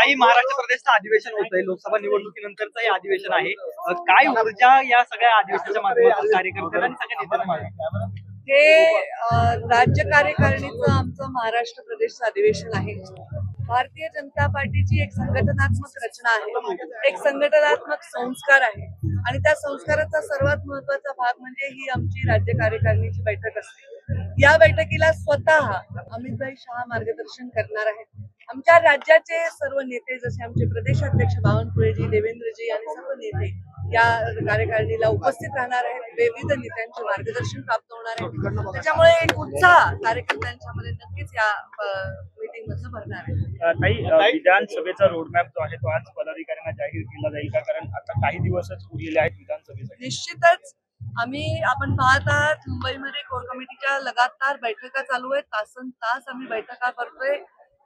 काही महाराष्ट्र प्रदेशचं अधिवेशन होत आहे लोकसभा निवडणुकीनंतरचं हे अधिवेशन आहे. काय ऊर्जा या सगळ्या अधिवेशनाच्या माध्यमातून कार्यकर्त्यांना आणि सगळ्या नेत्यांना हे राज्य कार्यकारिणीचं आमचं महाराष्ट्र प्रदेशचं अधिवेशन आहे. भारतीय जनता पार्टीची एक संघटनात्मक रचना आहे. एक संघटनात्मक संस्कार आहे. आणि त्या संस्काराचा सर्वात महत्त्वाचा भाग म्हणजे ही आमची राज्य कार्यकारिणीची बैठक असते. या बैठकीला स्वतः अमितभाई शहा मार्गदर्शन करणार आहेत. आमच्या राज्याचे सर्व नेते जसे आमचे प्रदेशाध्यक्ष बावनकुळेजी देवेंद्रजी आणि सर्व नेते या कार्यकारिणीला उपस्थित राहणार आहेत. विविध नेत्यांचे मार्गदर्शन प्राप्त होणार आहे. त्याच्यामुळे एक उत्साह कार्यकर्त्यांच्या मध्ये नक्कीच या मीटिंग मधनं भरणार आहे. विधानसभेचा रोडमॅप जो आहे तो आज पदाधिकाऱ्यांना जाहीर केला जाईल का? कारण आता काही दिवसच उरलेले आहेत विधानसभेसाठी. निश्चितच आम्ही आपण पाहत आहात मुंबईमध्ये कोर कमिटीच्या लगातार बैठका चालू आहेत. तासन तास आम्ही बैठका करतोय.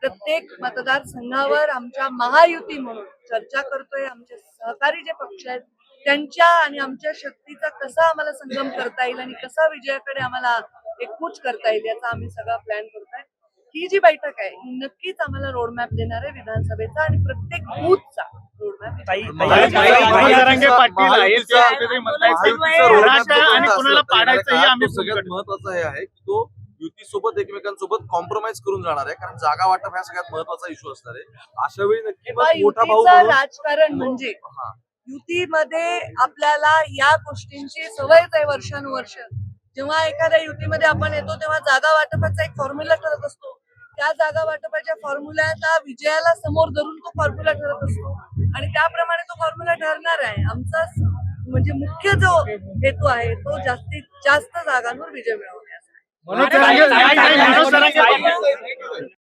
प्रत्येक मतदारसंघावर आमच्या महायुती म्हणून चर्चा करतोय आमचे सहकारी जे पक्ष आहेत त्यांच्या आणि आमच्या शक्तीचा कसा आम्हाला संगम करता येईल आणि कसा विजयाकडे आम्हाला एकूच करता येईल याचा आम्ही सगळा प्लॅन करतोय. ही जी बैठक आहे ही नक्कीच आम्हाला रोडमॅप देणार आहे विधानसभेचा आणि प्रत्येक बूथचा रोडमॅप आणि कुणाला पाडायचं हे आम्ही सगळ्यात महत्त्वाचा हे आहे की तो युतीसोबत एकमेकांसोबत कॉम्प्रोमाइज करून जाणार आहे. कारण जागा वाटप हा सगळ्यात महत्त्वाचा इश्यू असणार आहे. अशा वेळी नक्की मग मोठा भाऊ युतीचं राजकारण म्हणजे हा. युतीमध्ये आपल्याला या गोष्टींची सवयच आहे वर्षानुवर्ष. जेव्हा एखाद्या युतीमध्ये आपण येतो तेव्हा जागा वाटपाचा एक फॉर्म्युला ठरत असतो. त्या जागा वाटपाच्या फॉर्म्युल्याचा विजयाला समोर धरून तो फॉर्म्युला ठरत असतो. आणि त्याप्रमाणे तो फॉर्म्युला ठरणार आहे. आमचा म्हणजे मुख्य जो हेतू आहे तो जास्तीत जास्त जागांवर विजय आहे. मनोज